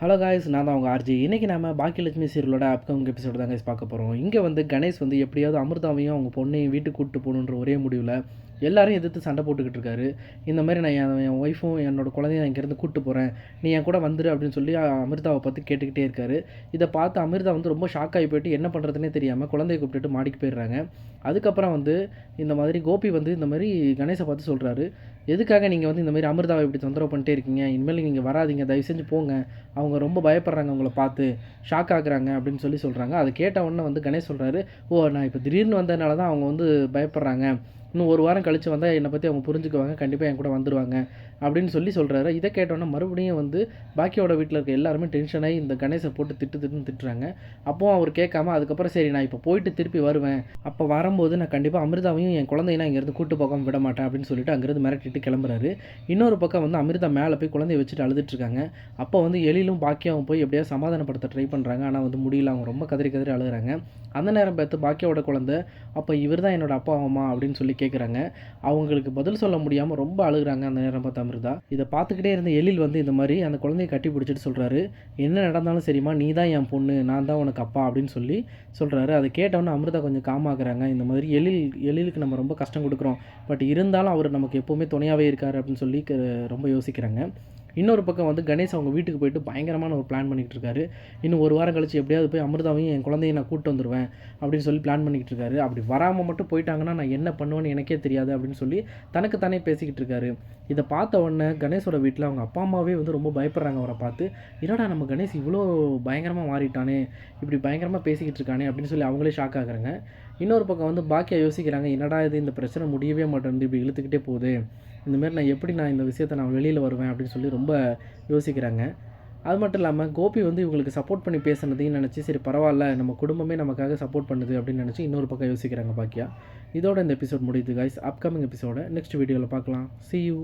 Hello guys நான் தான் உங்கள் ஆர்ஜி இன்றைக்கி நம்ம பாக்கியலட்சுமி சீரியலோட அப்கமிங் எபிசோடு தான் guys பார்க்க போகிறோம் இங்கே வந்து கணேஷ் வந்து எப்படியாவது அமிர்தாவையும் அவங்க பொண்ணையும் வீட்டுக்கு கூப்பிட்டு போகணுன்ற ஒரே முடிவில் எல்லாரும் எதிர்த்து சண்டை போட்டுக்கிட்டு இருக்காரு. இந்த மாதிரி நான் என் என் ஒய்ஃபும் என்னோடய குழந்தைய நான் இங்கேருந்து கூப்பிட்டு போகிறேன் நீ என் கூட வந்துரு அப்படின்னு சொல்லி அமிர்தாவை பார்த்து கேட்டுக்கிட்டே இருக்காரு. இதை பார்த்து அமிர்தா வந்து ரொம்ப ஷாக் ஆகி போயிட்டு என்ன பண்ணுறதுனே தெரியாமல் குழந்தைய கூப்பிட்டுட்டு மாடிக்கு போயிடுறாங்க. அதுக்கப்புறம் வந்து இந்த மாதிரி கோபி வந்து இந்த மாதிரி கணேஷை பார்த்து சொல்கிறாரு எதுக்காக நீங்கள் வந்து இந்த மாதிரி அமிர்தாவை இப்படி தொந்தரவு பண்ணிட்டே இருக்கீங்க? இனிமேல் நீங்கள் வராதீங்க. தயவு செஞ்சு போங்க. அவங்க ரொம்ப பயப்படுறாங்க உங்களை பார்த்து. ஷாக் ஆகுறாங்க. அப்படின்னு சொல்லி சொல்கிறாங்க அதை கேட்ட உடனே வந்து கணேஷ் சொல்கிறாரு ஓ நான் இப்போ திடீர்னு வந்ததுனால தான் அவங்க வந்து பயப்படுறாங்க. இன்னும் ஒரு வாரம் கழித்து வந்தால் என்னை பற்றி அவங்க புரிஞ்சுக்குவாங்க கண்டிப்பாக என் கூட வந்துடுவாங்க அப்படின்னு சொல்லி சொல்கிறாரு இதை கேட்டோன்னே மறுபடியும் வந்து பாக்கியோட வீட்டில் இருக்க எல்லாருமே டென்ஷனாகி இந்த கணேசை போட்டு திட்டு திட்டுன்னு திட்டுறாங்க. அப்போவும் அவர் கேட்காம அதுக்கப்புறம் சரி நான் இப்போ போயிட்டு திருப்பி வருவேன். அப்போ வரும்போது நான் கண்டிப்பாக அமிர்தாவையும் என் குழந்தையெல்லாம் இங்கேருந்து கூட்டு போகாம விட மாட்டேன் அப்படின்னு சொல்லிட்டு அங்கேருந்து மிரட்டிட்டு கிளம்புறாரு. இன்னொரு பக்கம் வந்து அமிர்தா மேலே போய் குழந்தைய வச்சுட்டு அழுதுட்டுருக்காங்க அப்போ வந்து எழிலும் பாக்கியாவும் போய் எப்படியாவது சமாதானப்படுத்த ட்ரை பண்ணுறாங்க ஆனால் வந்து முடியல அவங்க ரொம்ப கதறி கதறி அழுகுறாங்க. அந்த நேரம் பார்த்து பாக்கியாவோட குழந்தை அப்போ இவர் தான் என்னோட அப்பா அம்மா அப்படின்னு சொல்லி கேட்குறாங்க அவங்களுக்கு பதில் சொல்ல முடியாமல் ரொம்ப அழுகுறாங்க அந்த நேரம் பார்த்து அமிர்தா. இதை பார்த்துக்கிட்டே இருந்த எழில் வந்து இந்த மாதிரி அந்த குழந்தைய கட்டி பிடிச்சிட்டு சொல்கிறாரு என்ன நடந்தாலும் சரிம்மா நீ தான் என் பொண்ணு நான் தான் உனக்கு அப்பா அப்படின்னு சொல்லி சொல்கிறாரு அதை கேட்டவொன்னே அமிர்தா கொஞ்சம் காமாக்குறாங்க. இந்த மாதிரி எழில் எழிலுக்கு நம்ம ரொம்ப கஷ்டம் கொடுக்குறோம். பட் இருந்தாலும் அவர் நமக்கு எப்போவுமே துணையாகவே இருக்கார் அப்படின்னு சொல்லி க- ரொம்ப யோசிக்கிறாங்க. இன்னொரு பக்கம் வந்து கணேஷ் அவங்க வீட்டுக்கு போயிட்டு பயங்கரமான ஒரு பிளான் பண்ணிக்கிட்டு இருக்காரு. இன்னும் ஒரு வாரம் கழிச்சு எப்படியாவது போய் அமிர்தாவையும் என் குழந்தைய நான் கூப்பிட்டு வந்துடுவேன் அப்படின்னு சொல்லி பிளான் பண்ணிக்கிட்டு இருக்காரு. அப்படி வராமல் மட்டும் போயிட்டாங்கன்னா நான் என்ன பண்ணுவேன்னு எனக்கே தெரியாது அப்படின்னு சொல்லி தனக்கு தானே பேசிக்கிட்டு இருக்காரு. இதை பார்த்த உடனே கணேஷோட வீட்டில் அவங்க அப்பா அம்மாவே வந்து ரொம்ப பயப்படுறாங்க அவரை பார்த்து. என்னடா நம்ம கணேஷ் இவ்வளோ பயங்கரமாக மாறிட்டானே இப்படி பயங்கரமாக பேசிக்கிட்டு இருக்கானே அப்படின்னு சொல்லி அவங்களே ஷாக் ஆகுறாங்க. இன்னொரு பக்கம் வந்து பாக்கியா யோசிக்கிறாங்க என்னடா இது இந்த பிரச்சனை முடியவே மாட்டேன் இப்படி இழுத்துக்கிட்டே போகுது. இந்த மாதிரி நான் எப்படி நான் இந்த விஷயத்தை நான் வெளியில் வருவேன்? அப்படின்னு சொல்லி ரொம்ப யோசிக்கிறாங்க. அது மட்டும் இல்லாமல் கோபி வந்து இவங்களுக்கு சப்போர்ட் பண்ணி பேசுனதையும் நினச்சி சரி பரவாயில்ல நம்ம குடும்பமே நமக்காக சப்போர்ட் பண்ணுது அப்படின்னு நினச்சி இன்னொரு பக்கம் யோசிக்கிறாங்க பாக்கியா. இதோட இந்த எபிசோட் முடியுது கைஸ் அப்கமிங் எபிசோட நெக்ஸ்ட் வீடியோவில் பார்க்கலாம். C you